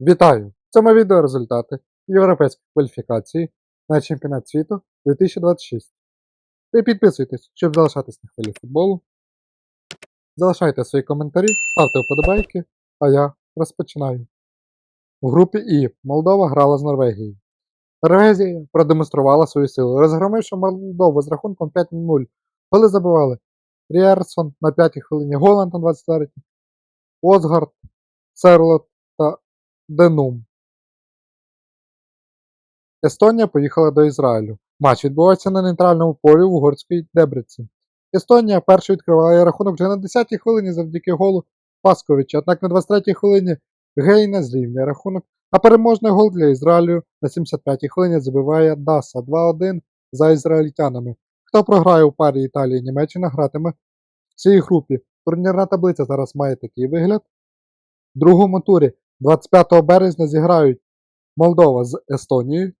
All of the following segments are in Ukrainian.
Вітаю! В цьому відео результати європейської кваліфікації на чемпіонат світу 2026. Ви підписуйтесь, щоб залишатись на хвилі футболу. Залишайте свої коментарі, ставте вподобайки, а я розпочинаю. У групі І Молдова грала з Норвегією. Норвегія продемонструвала свою силу, розгромивши Молдову з рахунком 5-0. Голи забивали Ріерсон на 5-й хвилині, Голланд на 24-й, Озгард, Серлот Денум. Естонія поїхала до Ізраїлю. Матч відбувається на нейтральному полі в угорській Дебриці. Естонія першою відкриває рахунок вже на 10-й хвилині завдяки голу Пасковича, однак на 23-й хвилині Гейна зрівнює рахунок, а переможний гол для Ізраїлю на 75-й хвилині забиває Даса 2-1 за ізраїльтянами. Хто програє у парі Італії і Німеччина, гратиме в цій групі. Турнірна таблиця зараз має такий вигляд. В другому турі 25 березня зіграють Молдова з Естонією.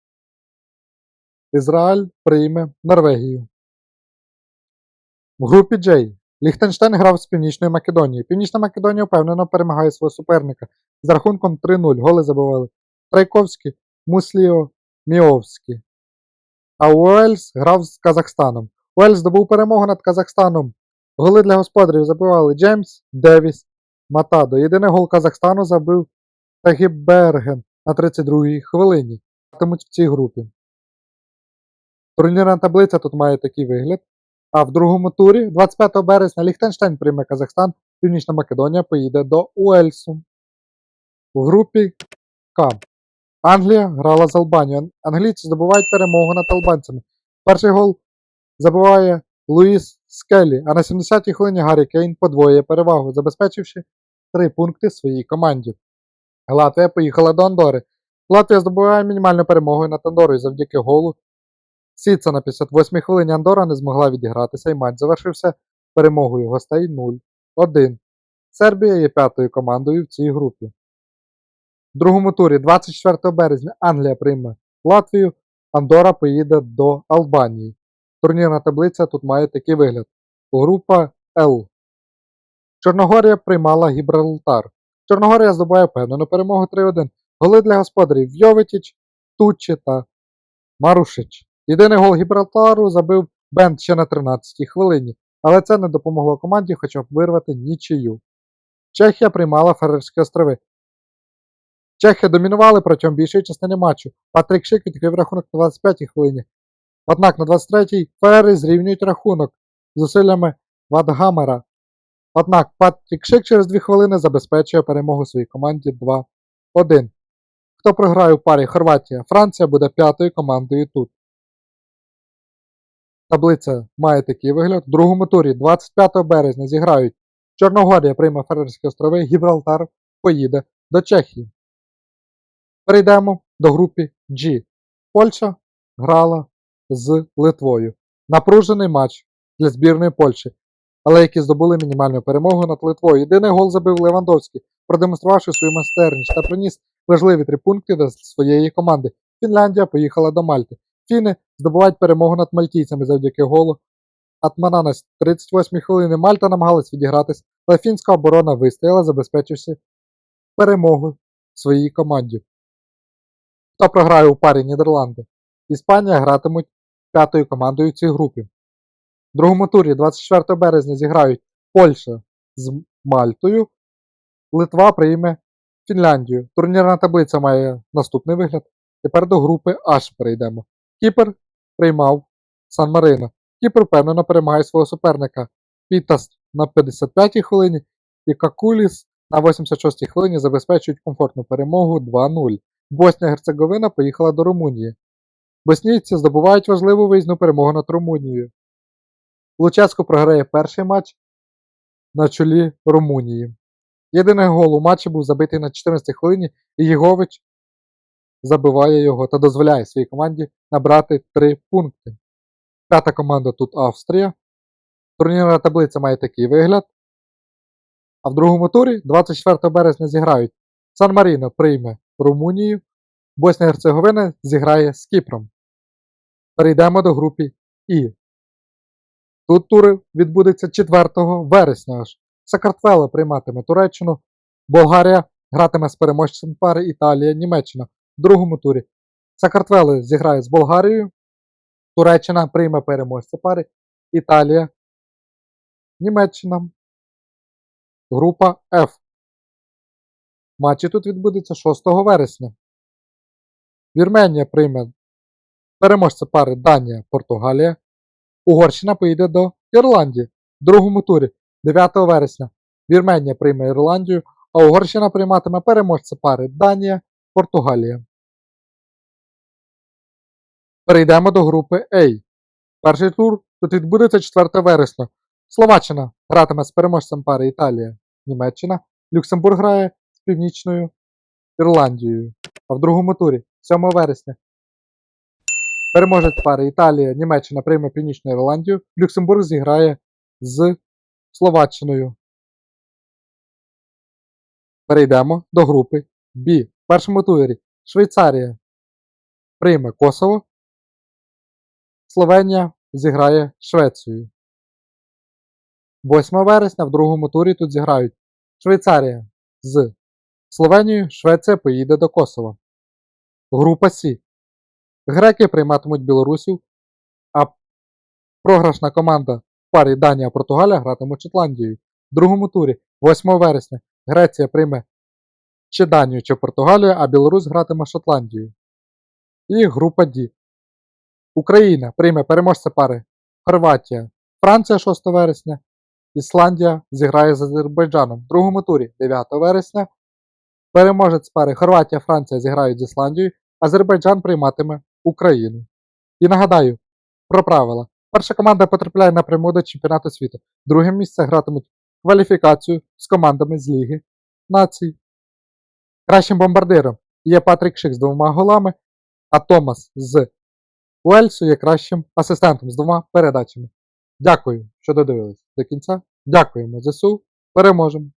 Ізраїль прийме Норвегію. В групі J Ліхтенштейн грав з Північною Македонією. Північна Македонія впевнено перемагає свого суперника з рахунком 3-0. Голи забивали Трайковський, Мусліо, Міовський. А Уельс грав з Казахстаном. Уельс здобув перемогу над Казахстаном. Голи для господарів забивали Джеймс, Девіс, Матадо. Єдиний гол Казахстану забив Тагіберген на 32-й хвилині. Гратимуть в цій групі. Турнірна таблиця тут має такий вигляд. А в другому турі, 25 березня, Ліхтенштейн прийме Казахстан, Північна Македонія поїде до Уельсу. У групі К. Англія грала з Албанією. Англійці здобувають перемогу над албанцями. Перший гол забиває Луїс Скеллі, а на 70-й хвилині Гаррі Кейн подвоює перевагу, забезпечивши три пункти своїй команді. Латвія поїхала до Андори. Латвія здобуває мінімальну перемогу над Андорою завдяки голу. Сіца на 58-й хвилині Андора не змогла відігратися і матч завершився перемогою гостей 0-1. Сербія є п'ятою командою в цій групі. В другому турі 24 березня Англія прийме Латвію, Андора поїде до Албанії. Турнірна таблиця тут має такий вигляд. Група Л. Чорногорія приймала Гібралтар. Чорногорія здобуває впевнену перемогу 3-1. Голи для господарів Йовитіч, Туччі та Марушич. Єдиний гол Гібралтару забив Бенд ще на 13-й хвилині, але це не допомогло команді хоча б вирвати нічию. Чехія приймала Фарерські острови. Чехи домінували протягом більшої частини матчу. Патрік Шик відкрив рахунок на 25-й хвилині. Однак на 23-й Ферери зрівнюють рахунок зусиллями Вадгамера. Однак Патрік Шик через 2 хвилини забезпечує перемогу своїй команді 2-1. Хто програє у парі Хорватія, Франція буде п'ятою командою тут. Таблиця має такий вигляд. В другому турі 25 березня зіграють Чорногорія прийме Ферерські острови, Гібралтар поїде до Чехії. Перейдемо до групи G. Польща грала з Литвою. Напружений матч для збірної Польщі, але які здобули мінімальну перемогу над Литвою. Єдиний гол забив Левандовський, продемонструвавши свою майстерність та приніс важливі три пункти до своєї команди. Фінляндія поїхала до Мальти. Фіни здобувають перемогу над мальтійцями завдяки голу. Атмана на 38 хвилини Мальта намагалась відігратись, але фінська оборона вистояла, забезпечивши перемогу своїй команді. Хто програє у парі Нідерланди? Іспанія гратимуть п'ятою командою в цій групі. Другому турі 24 березня зіграють Польща з Мальтою. Литва прийме Фінляндію. Турнірна таблиця має наступний вигляд. Тепер до групи H перейдемо. Кіпр приймав Сан Марино. Кіпр впевнено перемагає свого суперника. Пітас на 55-й хвилині і Какуліс на 86-й хвилині забезпечують комфортну перемогу 2-0. Боснія Герцеговина поїхала до Румунії. Боснійці здобувають важливу виїзну перемогу над Румунією. Луческо програє перший матч на чолі Румунії. Єдиний гол у матчі був забитий на 14-й хвилині, і Єгович забиває його та дозволяє своїй команді набрати 3 пункти. П'ята команда тут Австрія. Турнірна таблиця має такий вигляд. А в другому турі 24 березня зіграють Сан Маріно прийме Румунію, Боснія Герцеговина зіграє з Кіпром. Перейдемо до групи І. Тут тури відбудеться 4 вересня аж. Сакартвело прийматиме Туреччину, Болгарія гратиме з переможцем пари Італія, Німеччина в другому турі. Сакартвело зіграє з Болгарією. Туреччина прийме переможця пари. Італія, Німеччина. Група F. Матчі тут відбудеться 6 вересня. Вірменія прийме переможця пари Данія, Португалія. Угорщина поїде до Ірландії в другому турі 9 вересня. Вірменія прийме Ірландію, а Угорщина прийматиме переможця пари Данія, Португалія. Перейдемо до групи A. Перший тур тут відбудеться 4 вересня. Словаччина гратиме з переможцем пари Італія, Німеччина. Люксембург грає з Північною Ірландією. А в другому турі 7 вересня. Переможець пари Італія, Німеччина прийме Північну Ірландію. Люксембург зіграє з Словаччиною. Перейдемо до групи B. В першому турі Швейцарія прийме Косово. Словенія зіграє з Швецією. 8 вересня в другому турі тут зіграють Швейцарія з Словенією, Швеція поїде до Косова. Група С. Греки прийматимуть білорусів, а програшна команда в парі Данія-Португалія гратимуть Шотландією. В другому турі, 8 вересня, Греція прийме чи Данію, чи Португалію, а Білорусь гратиме з Шотландією. І група Д. Україна прийме переможця пари Хорватія, Франція 6 вересня, Ісландія зіграє з Азербайджаном в другому турі 9 вересня. Переможець пари Хорватія, Франція зіграють з Ісландією, Азербайджан прийматиме Україну. І нагадаю про правила. Перша команда потрапляє напряму до чемпіонату світу. Друге місце гратимуть кваліфікацію з командами з Ліги націй. Кращим бомбардиром є Патрік Шик з двома голами, а Томас з Уельсу є кращим асистентом з двома передачами. Дякую, що додивились до кінця. Дякуємо ЗСУ. Переможемо!